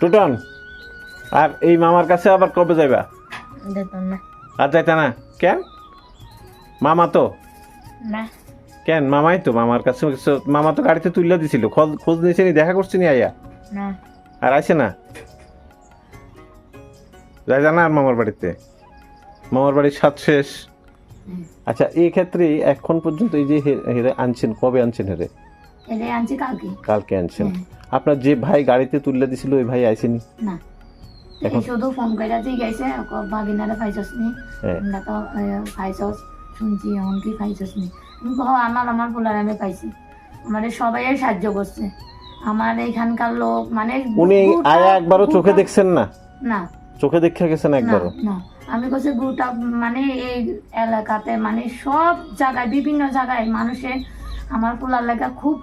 Two-tone আর এই মামার কাছে আবার কবে যাইবা? আর যাইতা না? কেন? মামা তো? কেন? মামাই তো মামার কাছে মামা তো গাড়িতে তুলে দিছিল খোঁজ খোঁজ নিয়েছে নি দেখা করছি নি। আইয়া আর আইছে না? যাই জানা আর মামার বাড়িতে। মামার বাড়ির সাত শেষ। আচ্ছা এই ক্ষেত্রে এখন পর্যন্ত এই যে হেরে আনছেন কবে আনছেন হেরে? আনছি কালকে। আনছেন। আপনার যে ভাই গাড়িতে তুলে দিছিল ওই ভাই আইসেনি? না। এখন- শুধু ফোন করে দিয়ে গেছে বাগিনারে পাইছস নি হ্যাঁ। আমরা তো পাইছস শুনছি এমন কি পাইছস নি আমার আমার পোলার আমি পাইছি। আমাদের সবাই সাহায্য করছে। আমার এখানকার লোক মানে উনি আয়া একবারও চোখে দেখছেন না? না। চোখে দেখে গেছেন না একবারও? না। আমি কাছে গোটা মানে এই এলাকাতে মানে সব জায়গায় বিভিন্ন জায়গায় মানুষে আমার পোলার লেখা খুব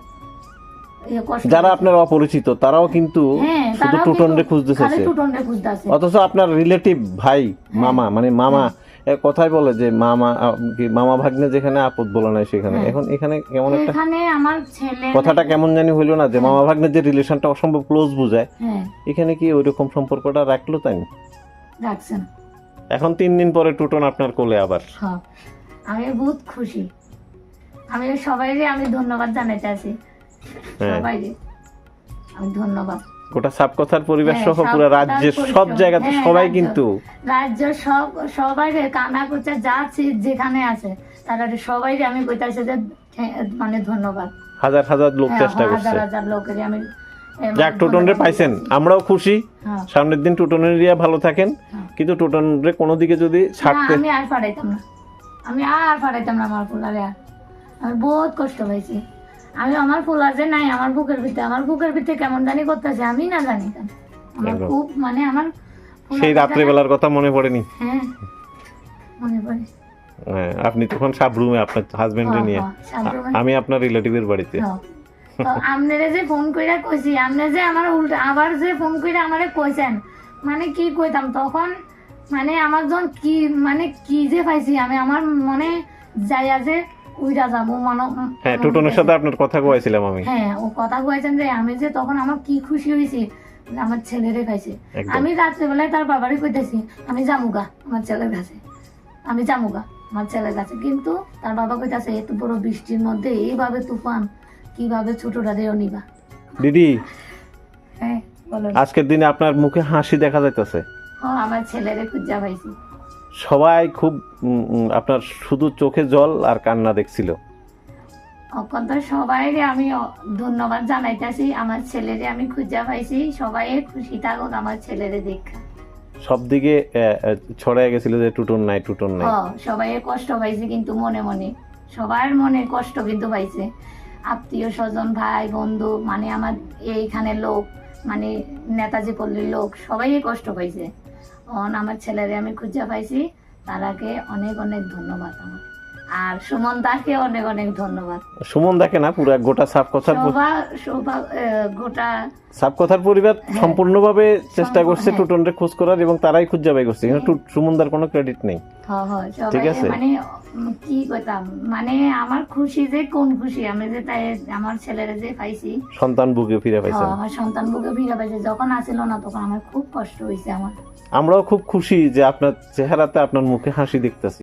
যারা আপনার অপরিচিত তারাও কিন্তু হ্যাঁ শুধু তারাও টুটন রে কিন্তু খুঁজতেছে। অথচ আপনার রিলেটিভ ভাই মামা মানে মামা এ কথাই বলে যে মামা মামা ভাগ্নে যেখানে আপদ বলে নাই সেখানে। হ্যাঁ। এখন এখানে কেমন একটা কথাটা কেমন জানি হইল না যে মামা ভাগ্নের যে রিলেশনটা অসম্ভব ক্লোজ বুঝায় হ্যাঁ। এখানে কি ওই রকম সম্পর্কটা রাখল তাই না? রাখছেন। এখন তিন দিন পরে টুটন আপনার কোলে আবার। হ্যাঁ আমি বহুত খুশি। আমি সবাই আমি ধন্যবাদ জানাইতে আছি হ্যাঁ। সবাই আমি ধন্যবাদ। গোটা সাবকথার পরিবেশ হ্যাঁ, সহ পুরো রাজ্যের সব জায়গাতে হ্যাঁ, সবাই কিন্তু। রাজ্য সব সবাই কানা কুচা যা যেখানে আছে তারা সবাই আমি কইতাছি যে মানে ধন্যবাদ। হাজার হাজার লোক চেষ্টা করছে। হাজার হাজার লোকের আমি যাক টুটন রে ধন্যবাদ পাইছেন আমরাও খুশি। সামনের দিন টুটনের রিয়া ভালো থাকেন। কিন্তু টুটন রে কোনো দিকে যদি ছাড়তে আমি আর পাঠাইতাম না। আমি আর পাঠাইতাম না আমার ফুলারে। আর আমি বহুত কষ্ট পাইছি আমি আমার ফুলার যে নাই আমার বুকের ভিতরে আমার বুকের ভিতরে কেমন জানি করতেছে আমি না জানি। কেন? আমার খুব মানে আমার সেই রাত্রিবেলার কথা মনে পড়েনি? হ্যাঁ মনে পড়ে। হ্যাঁ, আপনি তখন সাব রুমে আপনার হাজবেন্ডে হ্যাঁ, নিয়ে। হ্যাঁ, আমি আপনার রিলেটিভের বাড়িতে। হ্যাঁ। যে ফোন কইরা কইছি আপনি যে আমার উল্টা আবার যে ফোন কইরা আমারে কইছেন মানে কি কইতাম? তখন মানে আমার যখন কি মানে কি যে পাইছি আমি আমার মনে যাইয়া যে উইরা যাব মনে হ্যাঁ টুটনের সাথে আপনার কথা কয়েছিলাম আমি। হ্যাঁ ও কথা কয়েছেন যে আমি যে তখন আমার কি খুশি আমার ছেলেরে পাইছে। একদম। আমি রাত্রেবেলায় তার বাবারই কইতেছি আমি জামুগা আমার ছেলের কাছে। আমি জামুগা আমার ছেলের কাছে। কিন্তু তার বাবা কইতাছে এত বড় বৃষ্টির মধ্যে এইভাবে তুফান কীভাবে ছোটটা দেও নিবা? দিদি হ্যাঁ বলো আজকের দিনে আপনার মুখে হাসি দেখা যাইতেছে। ও আমার ছেলেরে খুঁজা পাইছি। সবাই খুব আপনার শুধু চোখে জল আর কান্না দেখছিল। অকন্ত সবাই আমি ধন্যবাদ জানাইতেছি। আমার ছেলেরে আমি খুঁজা পাইছি। সবাই খুশি থাকুক আমার ছেলেরে দেখা। সব দিকে ছড়াই গেছিল যে টুটন নাই টুটন নাই। সবাই কষ্ট পাইছে কিন্তু মনে মনে। সবার মনে কষ্ট কিন্তু পাইছে। আত্মীয় স্বজন ভাই বন্ধু মানে আমার এইখানে লোক। মানে নেতাজি পল্লীর লোক সবাই কষ্ট পাইছে। অন আমার ছেলেরে আমি খুঁজে পাইছি, তারাকে অনেক অনেক ধন্যবাদ আমার। আর সুমন দাকে অনেক অনেক ধন্যবাদ। সুমন দেখে না পুরো গোটা আহ, গোটা সাবকথার পরিবার সম্পূর্ণভাবে চেষ্টা করছে হ্যাঁ। টুটন রে খোঁজ করার এবং তারাই খুঁজে বাই করছে। কিন্তু কোনো ক্রেডিট নেই। ঠিক আছে। মানে কি কইতাম? মানে আমার খুশি যে কোন খুশি? আমি যে তাই আমার ছেলেরে যে পাইছি। সন্তান বুকে ফিরে আমার সন্তান বুকে ফিরে পাইছে। যখন আসিল না তখন আমার খুব কষ্ট হয়েছে আমার। আমরাও খুব খুশি যে আপনার চেহারাতে আপনার মুখে হাসি দেখতেছি।